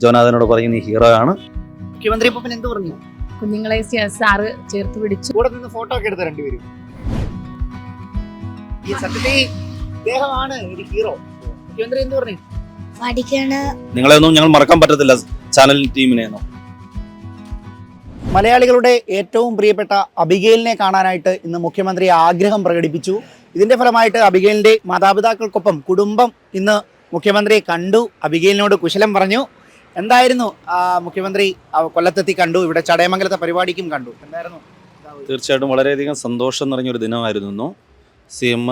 ജോനാഥനോട് പറയും നീ ഹീറോ ആണ്. മുഖ്യമന്ത്രി ഇപ്പൊ എന്ത് പറഞ്ഞു? കുഞ്ഞുങ്ങളെ സി- സാറ് ചേർത്ത് പിടിച്ചു. കൂടെ നിന്ന് ഫോട്ടോ ഒക്കെ എടുത്ത രണ്ടുപേരും? ഈ സത്യത്തിൽ ഇദ്ദേഹമാണ് ഒരു ഹീറോ മുഖ്യമന്ത്രി എന്ത് പറഞ്ഞു? പഠിക്കണ നിങ്ങളെ ഒന്നും ഞങ്ങൾ മറക്കാൻ പറ്റത്തില്ല ചാനൽ ടീമിനെ ഒന്നും മലയാളികളുടെ ഏറ്റവും പ്രിയപ്പെട്ട അബിഗേലിനെ കാണാനായിട്ട് ഇന്ന് മുഖ്യമന്ത്രി ആഗ്രഹം പ്രകടിപ്പിച്ചു. ഇതിന്റെ ഫലമായിട്ട് അബിഗേലിന്റെ മാതാപിതാക്കൾക്കൊപ്പം കുടുംബം ഇന്ന് മുഖ്യമന്ത്രിയെ കണ്ടു. അബിഗേലിനോട് കുശലം പറഞ്ഞു. എന്തായിരുന്നു? മുഖ്യമന്ത്രി കൊല്ലത്തെത്തി കണ്ടു. ഇവിടെ ചടയമംഗലത്തെ പരിപാടിക്കും കണ്ടു. എന്തായിരുന്നു? തീർച്ചയായിട്ടും വളരെയധികം സന്തോഷം നിറഞ്ഞൊരു ദിനമായിരുന്നു. സി എം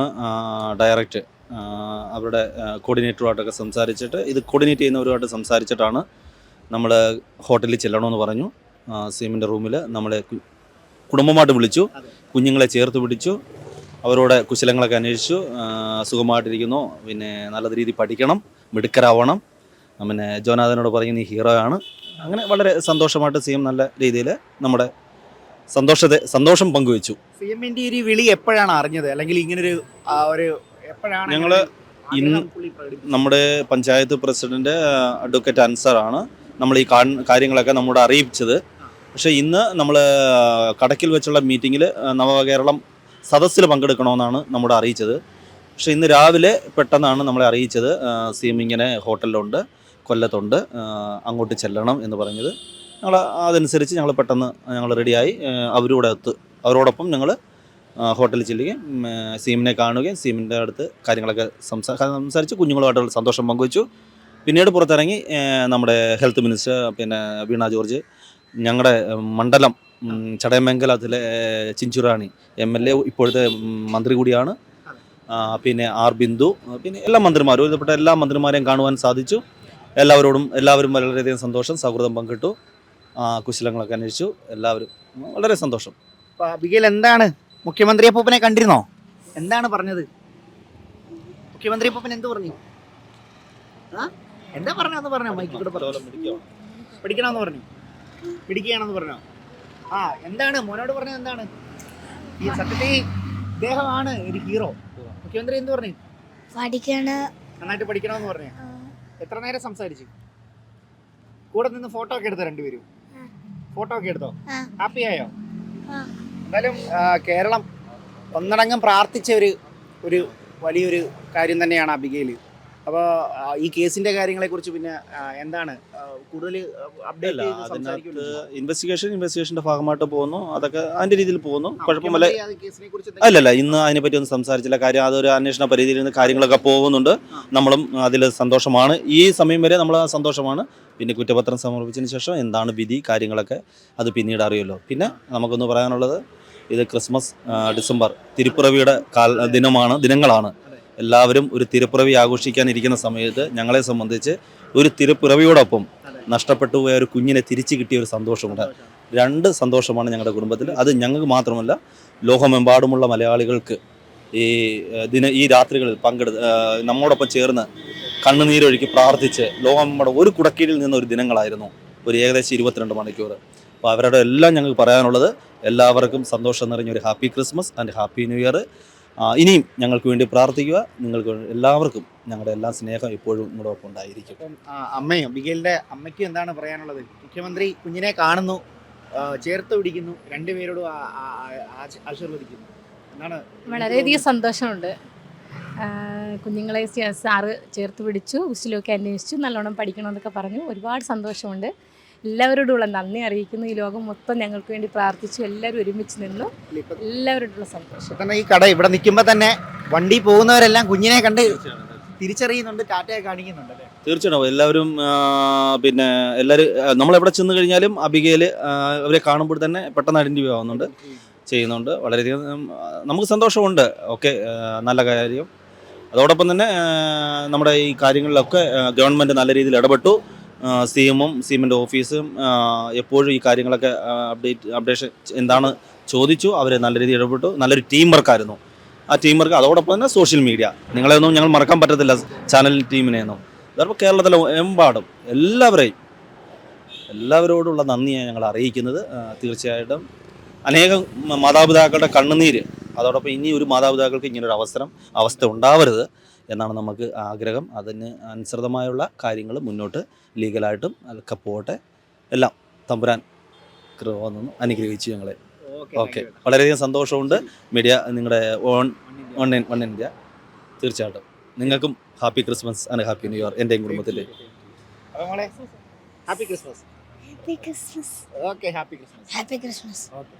ഡയറക്റ്റ് അവരുടെ കോർഡിനേറ്ററുമായിട്ടൊക്കെ സംസാരിച്ചിട്ട് ഇത് കോർഡിനേറ്റ് ചെയ്യുന്നവരുമായിട്ട് സംസാരിച്ചിട്ടാണ് നമ്മൾ ഹോട്ടലിൽ ചെല്ലണമെന്ന് പറഞ്ഞു. സി എമ്മിന്റെ റൂമിൽ നമ്മളെ കുടുംബമായിട്ട് വിളിച്ചു. കുഞ്ഞുങ്ങളെ ചേർത്ത് പിടിച്ചു. അവരോട് കുശലങ്ങളൊക്കെ അന്വേഷിച്ചു. സുഖമായിട്ടിരിക്കുന്നു. പിന്നെ നല്ല രീതിയിൽ പഠിക്കണം. മിടുക്കരാവണം. പിന്നെ ജോനാഥനോട് പറഞ്ഞു നീ ഹീറോ ആണ്. അങ്ങനെ വളരെ സന്തോഷമായിട്ട് സി എം നല്ല രീതിയിൽ നമ്മുടെ സന്തോഷത്തെ സന്തോഷം പങ്കുവെച്ചു. സി എമ്മിന്റെ ഒരു വിളി എപ്പോഴാണ് അറിഞ്ഞത്? അല്ലെങ്കിൽ ഇങ്ങനൊരു ഒരു എപ്പോഴാണ് ഞങ്ങൾ ഇന്ന് നമ്മുടെ പഞ്ചായത്ത് പ്രസിഡന്റ് അഡ്വക്കേറ്റ് അൻസറാണ് നമ്മൾ ഈ കാര്യങ്ങളൊക്കെ നമ്മോട് അറിയിച്ചത് പക്ഷേ ഇന്ന് നമ്മൾ കടക്കിൽ വെച്ചുള്ള മീറ്റിങ്ങിൽ നവകേരളം സദസ്സിൽ പങ്കെടുക്കണമെന്നാണ് നമ്മോട് അറിയിച്ചത്. പക്ഷേ ഇന്ന് രാവിലെ പെട്ടെന്നാണ് നമ്മളെ അറിയിച്ചത്. സി എം ഇങ്ങനെ ഹോട്ടലിലുണ്ട്. കൊല്ലത്തുണ്ട്. അങ്ങോട്ട് ചെല്ലണം എന്ന് പറഞ്ഞത്. ഞങ്ങൾ അതനുസരിച്ച് ഞങ്ങൾ പെട്ടെന്ന് ഞങ്ങൾ റെഡിയായി. അവരുടെ അടുത്ത് അവരോടൊപ്പം ഞങ്ങൾ ഹോട്ടലിൽ ചെല്ലുകയും സീമിനെ കാണുകയും സീമിന്റെ അടുത്ത് കാര്യങ്ങളൊക്കെ സംസാ സംസാരിച്ച് കുഞ്ഞുങ്ങളുമായിട്ടുള്ള സന്തോഷം പങ്കുവച്ചു. പിന്നീട് പുറത്തിറങ്ങി നമ്മുടെ ഹെൽത്ത് മിനിസ്റ്റർ പിന്നെ വീണ ജോർജ് ഞങ്ങളുടെ മണ്ഡലം ചടയമംഗലത്തിലെ ചിഞ്ചുറാണി എം എൽ എ ഇപ്പോഴത്തെ മന്ത്രി കൂടിയാണ്. പിന്നെ ആർ ബിന്ദു പിന്നെ എല്ലാ മന്ത്രിമാരും ഒരുപ്പെട്ട എല്ലാ മന്ത്രിമാരെയും കാണുവാൻ സാധിച്ചു. എല്ലാവരോടും എല്ലാവരും വളരെയധികം സന്തോഷം സൗഹൃദം പങ്കിട്ടു. ആ, കുശലങ്ങളൊക്കെ അന്വേഷിച്ചു. എല്ലാവരും വളരെ സന്തോഷം. അപ്പൊ അബിഗേൽ എന്താണ്? മുഖ്യമന്ത്രി അപ്പൂപ്പനെ കണ്ടിരുന്നോ? എന്താണ് പറഞ്ഞത്? മുഖ്യമന്ത്രി അപ്പൂപ്പൻ എന്ത് പറഞ്ഞു? എന്താ പറഞ്ഞതെന്ന് പറഞ്ഞോ മൈക്കിൽ കൂടെ പറഞ്ഞു. പിടിക്കണമെന്ന് പറഞ്ഞു. പിടിക്കുകയാണെന്ന് പറഞ്ഞോ. ആ എന്താണ്? മോനോട് പറഞ്ഞത് എന്താണ്? ഈ സത്യത്തിൽ ഇദ്ദേഹമാണ് ഒരു ഹീറോ മുഖ്യമന്ത്രി എന്ത് പറഞ്ഞു? പഠിക്കണ. നന്നായിട്ട് പഠിക്കണമെന്ന് പറഞ്ഞു. എത്ര നേരം സംസാരിച്ചു? കൂടെ നിന്ന് ഫോട്ടോ ഒക്കെ എടുത്തോ രണ്ടുപേരും? ഫോട്ടോ ഒക്കെ എടുത്തോ? ഹാപ്പി ആയോ. എന്തായാലും കേരളം ഒന്നടങ്കം പ്രാർത്ഥിച്ച ഒരു ഒരു വലിയൊരു കാര്യം തന്നെയാണ് അബികയിൽ അപ്പോൾ ഈ കേസിന്റെ കാര്യങ്ങളെ കുറിച്ച് പിന്നെ എന്താണ് കൂടുതൽ അപ്ഡേറ്റ് അതിനകത്ത് ഇൻവെസ്റ്റിഗേഷൻ ഇൻവെസ്റ്റിഗേഷന്റെ ഭാഗമായിട്ട് പോകുന്നു. അതൊക്കെ അതിന്റെ രീതിയിൽ പോകുന്നു. കുഴപ്പമില്ല അല്ലല്ല ഇന്ന് അതിനെപ്പറ്റി ഒന്നും സംസാരിച്ചില്ല. കാര്യം അതൊരു അന്വേഷണ പരിധിയിൽ നിന്ന് കാര്യങ്ങളൊക്കെ പോകുന്നുണ്ട്. നമ്മളും അതിൽ സന്തോഷമാണ്. ഈ സമയം വരെ നമ്മൾ സന്തോഷമാണ്. പിന്നെ കുറ്റപത്രം സമർപ്പിച്ചതിന് ശേഷം എന്താണ് വിധി കാര്യങ്ങളൊക്കെ അത് പിന്നീട് അറിയുമല്ലോ. പിന്നെ നമുക്കൊന്ന് പറയാനുള്ളത് ഇത് ക്രിസ്മസ് ഡിസംബർ തിരുപ്പിറവിയുടെ കാൽ ദിനമാണ് ദിനങ്ങളാണ്. എല്ലാവരും ഒരു തിരുപ്പിറവി ആഘോഷിക്കാനിരിക്കുന്ന സമയത്ത് ഞങ്ങളെ സംബന്ധിച്ച് ഒരു തിരുപ്പിറവിയോടൊപ്പം. നഷ്ടപ്പെട്ടു പോയ ഒരു കുഞ്ഞിനെ തിരിച്ചു കിട്ടിയ ഒരു സന്തോഷമുണ്ട്. രണ്ട് സന്തോഷമാണ് ഞങ്ങളുടെ കുടുംബത്തിൽ. അത് ഞങ്ങൾക്ക് മാത്രമല്ല ലോകമെമ്പാടുമുള്ള മലയാളികൾക്ക് ഈ ദിന ഈ രാത്രികളിൽ പങ്കെടുത്ത് നമ്മോടൊപ്പം ചേർന്ന് കണ്ണുനീരൊഴുക്കി പ്രാർത്ഥിച്ച് ലോകമെമ്പാട് ഒരു കുടക്കീഴിൽ നിന്ന് ഒരു ദിനങ്ങളായിരുന്നു. ഒരു ഏകദേശം ഇരുപത്തിരണ്ട് മണിക്കൂർ. അപ്പോൾ അവരുടെ എല്ലാം ഞങ്ങൾക്ക് പറയാനുള്ളത് എല്ലാവർക്കും സന്തോഷം നിറഞ്ഞ ഒരു happy Christmas and happy new year. ഇനിയും ഞങ്ങൾക്ക് വേണ്ടി പ്രാർത്ഥിക്കുക. നിങ്ങൾക്ക് എല്ലാവർക്കും ഞങ്ങളുടെ എല്ലാ സ്നേഹം ഇപ്പോഴും നിങ്ങളുടെ ഒപ്പം ഉണ്ടായിരിക്കും. അമ്മയും ബിഗേലിന്റെ അമ്മയ്ക്കും എന്താണ് പറയാനുള്ളത്? മുഖ്യമന്ത്രി കുഞ്ഞിനെ കാണുന്നു ചേർത്ത് പിടിക്കുന്നു രണ്ടുപേരോടും ആശീർവദിക്കുന്നു. എന്താണ് വളരെയധികം സന്തോഷമുണ്ട്. കുഞ്ഞുങ്ങളെ സാറ് ചേർത്ത് പിടിച്ചു ഉസിലൊക്കെ അന്വേഷിച്ചു നല്ലോണം പഠിക്കണമെന്നൊക്കെ പറഞ്ഞു. ഒരുപാട് സന്തോഷമുണ്ട്. എല്ലാവരോടുള്ള നന്ദി അറിയിക്കുന്നു. ഈ ലോകം മൊത്തം ഞങ്ങൾക്ക് വേണ്ടി പ്രാർത്ഥിച്ചു. എല്ലാവരും ഒരുമിച്ച് നിന്നു. എല്ലാവരോടുള്ള സന്തോഷം. തന്നെ ഈ കട ഇവിടെ നിൽക്കുമ്പോൾ തന്നെ വണ്ടി പോകുന്നവരെല്ലാം കുഞ്ഞിനെ കണ്ട് തിരിച്ചറിയുന്നുണ്ട് ടാറ്റയെ കാണിക്കുന്നുണ്ട് അല്ലേ? തീർച്ചയായിട്ടും. എല്ലാവരും പിന്നെ എല്ലാവരും നമ്മൾ എവിടെ ചെന്ന് കഴിഞ്ഞാലും അബികയിൽ അവരെ കാണുമ്പോൾ തന്നെ പെട്ടെന്ന് ഐഡന്റിഫൈ ആവുന്നുണ്ട് ചെയ്യുന്നുണ്ട്. വളരെയധികം നമുക്ക് സന്തോഷമുണ്ട്. ഓക്കെ നല്ല കാര്യം. അതോടൊപ്പം തന്നെ നമ്മുടെ ഈ കാര്യങ്ങളിലൊക്കെ ഗവൺമെന്റ് നല്ല രീതിയിൽ ഇടപെട്ടു. സി എമ്മും സി ഓഫീസും എപ്പോഴും ഈ കാര്യങ്ങളൊക്കെ അപ്ഡേറ്റ് അപ്ഡേഷൻ എന്താണ് ചോദിച്ചു അവർ നല്ല രീതിയിൽ ഇടപെട്ടു. നല്ലൊരു ടീം വർക്കായിരുന്നു ആ ടീം വർക്ക് അതോടൊപ്പം തന്നെ സോഷ്യൽ മീഡിയ നിങ്ങളെ ഒന്നും ഞങ്ങൾ മറക്കാൻ പറ്റത്തില്ല ചാനൽ ടീമിനെയൊന്നും അതപ്പോൾ കേരളത്തിലെ എമ്പാടും എല്ലാവരെയും എല്ലാവരോടുള്ള നന്ദിയാണ് ഞങ്ങൾ അറിയിക്കുന്നത്. തീർച്ചയായിട്ടും അനേകം മാതാപിതാക്കളുടെ കണ്ണുനീര്. അതോടൊപ്പം ഇനി ഒരു മാതാപിതാക്കൾക്ക് ഇങ്ങനൊരു അവസരം അവസ്ഥ ഉണ്ടാവരുത്. എന്നാണ് നമുക്ക് ആഗ്രഹം. അതിന് അനുസൃതമായുള്ള കാര്യങ്ങൾ മുന്നോട്ട് ലീഗലായിട്ടും അതൊക്കെ പോകട്ടെ. എല്ലാം തമ്പുരാൻ കൃപ അനുഗ്രഹിച്ചു ഞങ്ങളെ. ഓക്കെ വളരെയധികം സന്തോഷമുണ്ട്. മീഡിയ നിങ്ങളുടെ on online in one India. തീർച്ചയായിട്ടും. നിങ്ങൾക്കും happy Christmas and happy new year എന്റെയും കുടുംബത്തിൽ happy Christmas. Happy Christmas. Okay happy Christmas. Happy Christmas. Okay.